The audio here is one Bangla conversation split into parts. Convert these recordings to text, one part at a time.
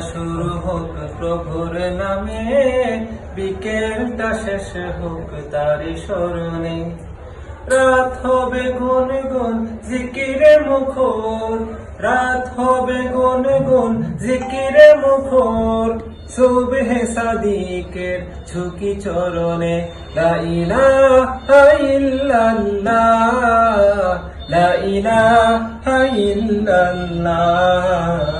শুরু হোক প্রভুর নামে। বিকেলটা শেষ হোক তারি স্মরণে। রাত হবে গুন গুন জিকিরে মুখর। রাত হবে গুন গুন জিকিরে মুখর। সুবহে সাদিকের ঝুঁকি চরণে। লা ইলাহা ইল্লাল্লাহ, লা ইলাহা ইল্লাল্লাহ।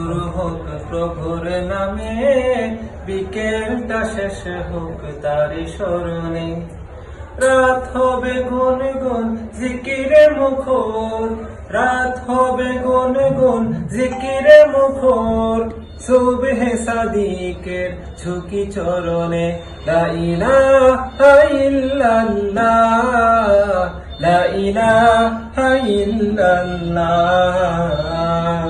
শুরু হোক প্রভুর নামে বিকেলটা শেষ হোক তারি স্মরণে। রাত হবে গুন গুন জিকিরে মুখর, রাত হবে গুন গুন জিকিরে মুখর। সুবহে সাদিকের ঝুঁকি চরণে, লা ইলাহা ইল্লাল্লাহ, লা ইলাহা ইল্লাল্লাহ। লা